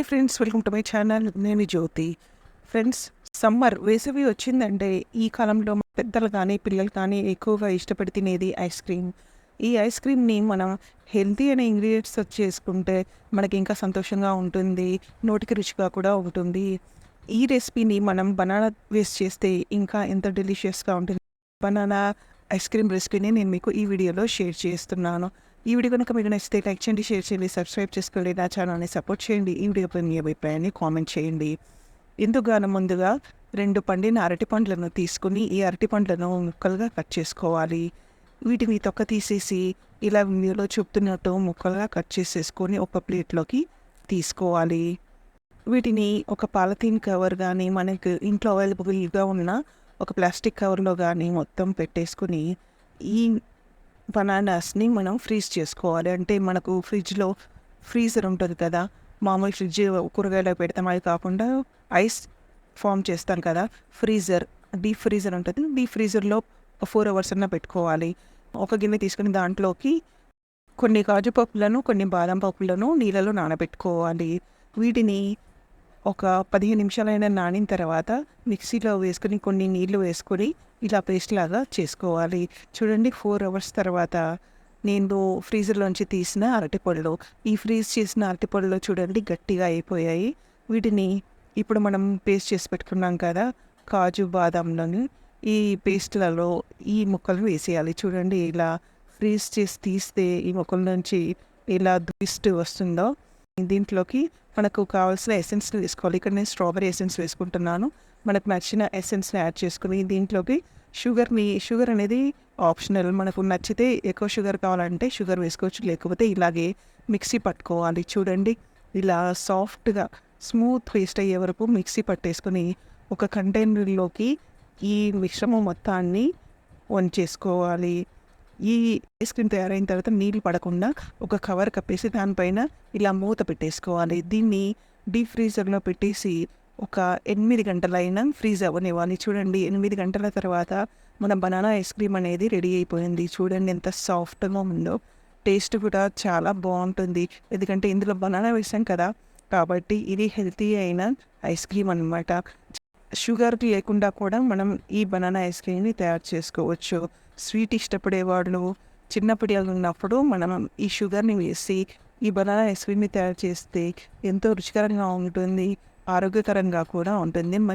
Hi friends welcome to my channel. నేను Jyothi. Friends summer వేసవి వచ్చిందంటే ఈ కాలంలో పెద్దలు కానీ పిల్లలు కానీ ఎక్కువగా ఇష్టపడి తినేది ఐస్ క్రీమ్. ఈ ఐస్ క్రీమ్ని మనం హెల్తీ అనే ఇంగ్రీడియంట్స్ చేసుకుంటే మనకి ఇంకా సంతోషంగా ఉంటుంది నోటికి రుచిగా కూడా ఉంటుంది. ఈ రెసిపీని మనం బనానా వేస్ట్ చేస్తే ఇంకా ఎంత డెలిషియస్గా ఉంటుంది? బనానా ఐస్ క్రీమ్ రెసిపీని నేను మీకు ఈ వీడియోలో షేర్ చేస్తున్నాను. ఈ వీడియో కనుక మీకు నచ్చితే లైక్ చేయండి షేర్ చేయండి సబ్స్క్రైబ్ చేసుకోండి నా ఛానల్ని సపోర్ట్ చేయండి. ఈ వీడియోపై మీ అభిప్రాయాన్ని కామెంట్ చేయండి. ఇందుగాను ముందుగా రెండు పండిన అరటి పండ్లను తీసుకుని ఈ అరటి పండ్లను ముక్కలుగా కట్ చేసుకోవాలి. వీటిని తొక్క తీసేసి ఇలా వీడియోలో చూపుతున్నట్టు ముక్కలుగా కట్ చేసేసుకొని ఒక ప్లేట్లోకి తీసుకోవాలి. వీటిని ఒక పాలథీన్ కవర్ కానీ మనకు ఇంట్లో అవైలబుల్గా ఉన్న ఒక ప్లాస్టిక్ కవర్లో కానీ మొత్తం పెట్టేసుకుని ఈ బనానాస్ని మనం ఫ్రీజ్ చేసుకోవాలి. అంటే మనకు ఫ్రిడ్జ్లో ఫ్రీజర్ ఉంటుంది కదా మామూలు ఫ్రిడ్జ్ కూరగాయలు పెడతాం. అది కాకుండా ఐస్ ఫామ్ చేస్తాం కదా ఫ్రీజర్ డీప్ ఫ్రీజర్ ఉంటుంది. డీప్ ఫ్రీజర్లో ఫోర్ అవర్స్ అన్న పెట్టుకోవాలి. ఒక గిన్నె తీసుకుని దాంట్లోకి కొన్ని కాజు పప్పులను కొన్ని బాదం పప్పులను నీళ్ళలో నానబెట్టుకోవాలి. వీటిని ఒక పదిహేను నిమిషాలైనా నానిన తర్వాత మిక్సీలో వేసుకొని కొన్ని నీళ్ళు వేసుకొని ఇలా పేస్ట్ లాగా చేసుకోవాలి. చూడండి ఫోర్ అవర్స్ తర్వాత నేను ఫ్రీజర్లోంచి తీసిన అరటిపళ్ళు ఈ ఫ్రీజ్ చేసిన అరటిపళ్ళు చూడండి గట్టిగా అయిపోయాయి. వీటిని ఇప్పుడు మనం పేస్ట్ చేసి పెట్టుకున్నాం కదా కాజు బాదంలోని ఈ పేస్ట్లలో ఈ ముక్కలు వేసేయాలి. చూడండి ఇలా ఫ్రీజ్ చేసి తీస్తే ఈ ముక్కల నుంచి ఇలా దుస్ట్ వస్తుందో దీంట్లోకి మనకు కావాల్సిన ఎసెన్స్ని తీసుకోవాలి. ఇక్కడ నేను స్ట్రాబెరీ ఎసెన్స్ వేసుకుంటున్నాను. మనకు నచ్చిన ఎసెన్స్ని యాడ్ చేసుకుని దీంట్లోకి షుగర్ని షుగర్ అనేది ఆప్షనల్ మనకు నచ్చితే ఎక్కువ షుగర్ కావాలంటే షుగర్ వేసుకోవచ్చు. లేకపోతే ఇలాగే మిక్సీ పట్టుకోవాలి. చూడండి ఇలా సాఫ్ట్గా స్మూత్ పేస్ట్ అయ్యే వరకు మిక్సీ పట్టేసుకొని ఒక కంటైనర్లోకి ఈ మిశ్రమం మొత్తాన్ని వంచేసుకోవాలి. ఈ ఐస్ క్రీమ్ తయారైన తర్వాత నీళ్ళు పడకుండా ఒక కవర్ కప్పేసి దానిపైన ఇలా మూత పెట్టేసుకోవాలి. దీన్ని డీప్ ఫ్రీజర్లో పెట్టేసి ఒక ఎనిమిది గంటలైనా ఫ్రీజ్ అవ్వనివ్వాలి. చూడండి ఎనిమిది గంటల తర్వాత మన బనానా ఐస్ క్రీమ్ అనేది రెడీ అయిపోయింది. చూడండి ఎంత సాఫ్ట్గా ఉందో. టేస్ట్ కూడా చాలా బాగుంటుంది. ఎందుకంటే ఇందులో బనానా వేసాం కదా కాబట్టి ఇది హెల్తీ అయిన ఐస్ క్రీమ్ అనమాట షుగర్ లేకుండా కూడా మనం ఈ బనానా ఐస్ క్రీమ్ని తయారు చేసుకోవచ్చు. స్వీట్ ఇష్టపడేవాళ్ళు చిన్నప్పటి ఉన్నప్పుడు మనం ఈ షుగర్ని వేసి ఈ బనానా ఐస్ క్రీమ్ని తయారు చేస్తే ఎంతో రుచికరంగా ఉంటుంది ఆరోగ్యకరంగా కూడా ఉంటుంది.